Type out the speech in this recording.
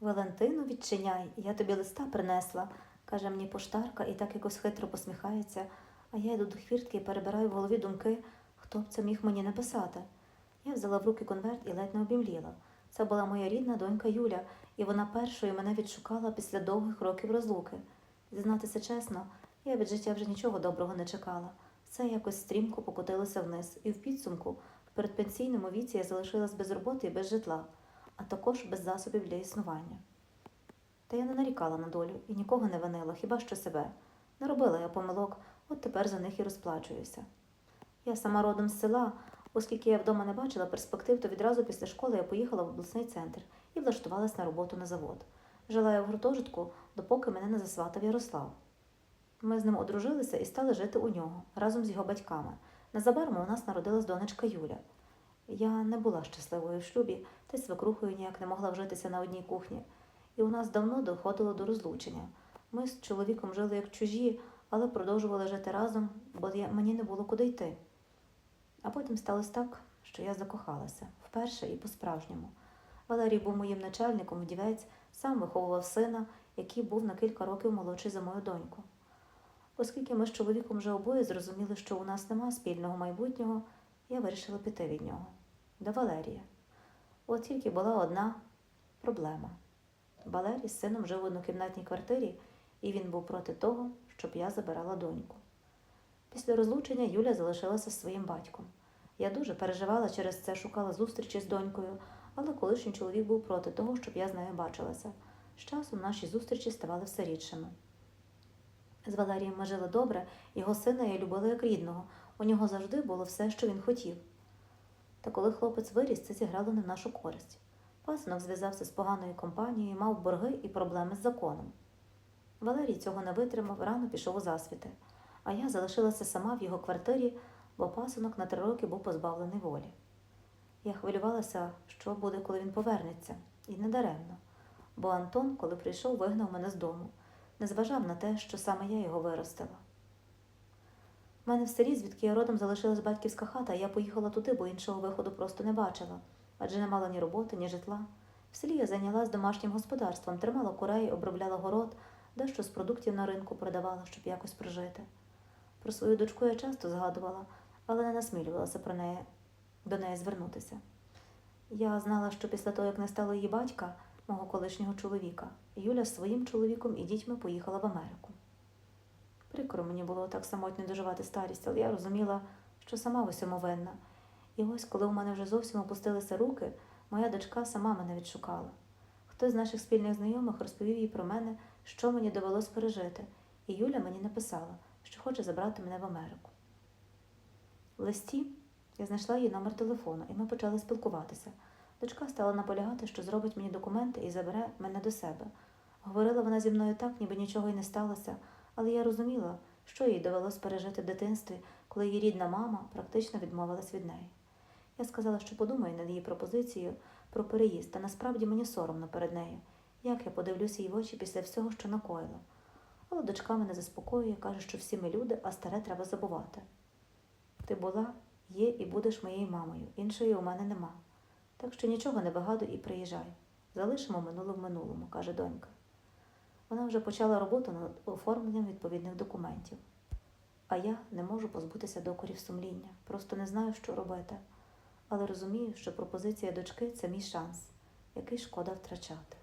Валентину, відчиняй, я тобі листа принесла, каже мені поштарка і так якось хитро посміхається, а я йду до хвіртки і перебираю в голові думки, хто б це міг мені написати. Я взяла в руки конверт і ледь не обімліла. Це була моя рідна донька Юля, і вона першою мене відшукала після довгих років розлуки. Зізнатися чесно, я від життя вже нічого доброго не чекала. Все якось стрімко покотилося вниз, і в підсумку, в передпенсійному віці я залишилась без роботи і без житла, а також без засобів для існування. Та я не нарікала на долю і нікого не винила, хіба що себе. Не робила я помилок, от тепер за них і розплачуюся. Я сама родом з села, оскільки я вдома не бачила перспектив, то відразу після школи я поїхала в обласний центр і влаштувалась на роботу на завод. Жила я в гуртожитку, допоки мене не засватав Ярослав. Ми з ним одружилися і стали жити у нього разом з його батьками. Незабаром у нас народилась донечка Юля. Я не була щасливою в шлюбі, та й свекрухою ніяк не могла вжитися на одній кухні. І у нас давно доходило до розлучення. Ми з чоловіком жили як чужі, але продовжували жити разом, бо мені не було куди йти. А потім сталося так, що я закохалася вперше і по-справжньому. Валерій був моїм начальником, вдівець, сам виховував сина, який був на кілька років молодший за мою доньку. Оскільки ми з чоловіком вже обоє зрозуміли, що у нас нема спільного майбутнього, я вирішила піти від нього до Валерія. От тільки була одна проблема. Валерій з сином жив в однокімнатній квартирі, і він був проти того, щоб я забирала доньку. Після розлучення Юля залишилася своїм батьком. Я дуже переживала через це, шукала зустрічі з донькою, але колишній чоловік був проти того, щоб я з нею бачилася. З часом наші зустрічі ставали все рідшими. З Валерієм ми жили добре, його сина я любила як рідного, у нього завжди було все, що він хотів. Та коли хлопець виріс, це зіграло не в нашу користь. Пасинок зв'язався з поганою компанією, мав борги і проблеми з законом. Валерій цього не витримав, рано пішов у засвіти, а я залишилася сама в його квартирі, бо пасинок на три роки був позбавлений волі. Я хвилювалася, що буде, коли він повернеться, і не даремно, бо Антон, коли прийшов, вигнав мене з дому, не зважав на те, що саме я його виростила. У мене в селі, звідки я родом залишилась батьківська хата, я поїхала туди, бо іншого виходу просто не бачила, адже не мала ні роботи, ні житла. В селі я зайнялась домашнім господарством, тримала курей, обробляла город, дещо з продуктів на ринку продавала, щоб якось прожити. Про свою дочку я часто згадувала, але не насмілювалася про неї, до неї звернутися. Я знала, що після того, як не стало її батька, мого колишнього чоловіка, Юля з своїм чоловіком і дітьми поїхала в Америку. Прикро мені було так самотньо доживати старість, але я розуміла, що сама в усьому винна. І ось, коли у мене вже зовсім опустилися руки, моя дочка сама мене відшукала. Хтось з наших спільних знайомих розповів їй про мене, що мені довелось пережити, і Юля мені написала, що хоче забрати мене в Америку. В листі я знайшла її номер телефону, і ми почали спілкуватися. Дочка стала наполягати, що зробить мені документи і забере мене до себе. Говорила вона зі мною так, ніби нічого й не сталося, але я розуміла, що їй довелось пережити в дитинстві, коли її рідна мама практично відмовилась від неї. Я сказала, що подумаю над її пропозицією про переїзд, та насправді мені соромно перед нею, як я подивлюся їй в очі після всього, що накоїла. Але дочка мене заспокоює, каже, що всі ми люди, а старе треба забувати. Ти була, є і будеш моєю мамою, іншої у мене нема. Так що нічого не вигадуй і приїжджай. Залишимо минуле в минулому, каже донька. Вона вже почала роботу над оформленням відповідних документів. А я не можу позбутися докорів сумління, просто не знаю, що робити. Але розумію, що пропозиція дочки це мій шанс, який шкода втрачати.